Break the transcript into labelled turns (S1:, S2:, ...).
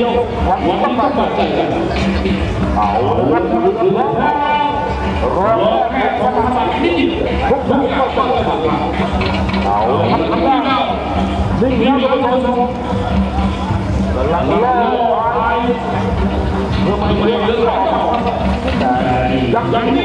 S1: ียววันนี้ต้องมาจัดกันเอาละครับถือว่ารอแค่สถาบันนิดเดียวทุกอย่างก็ต้องทำเอาละครับทำได้นิ่งแล้วท่านผู้ชมกำลังรอไปเพื่อไม่เรียกเรื่องราวแต่ยังยังนี่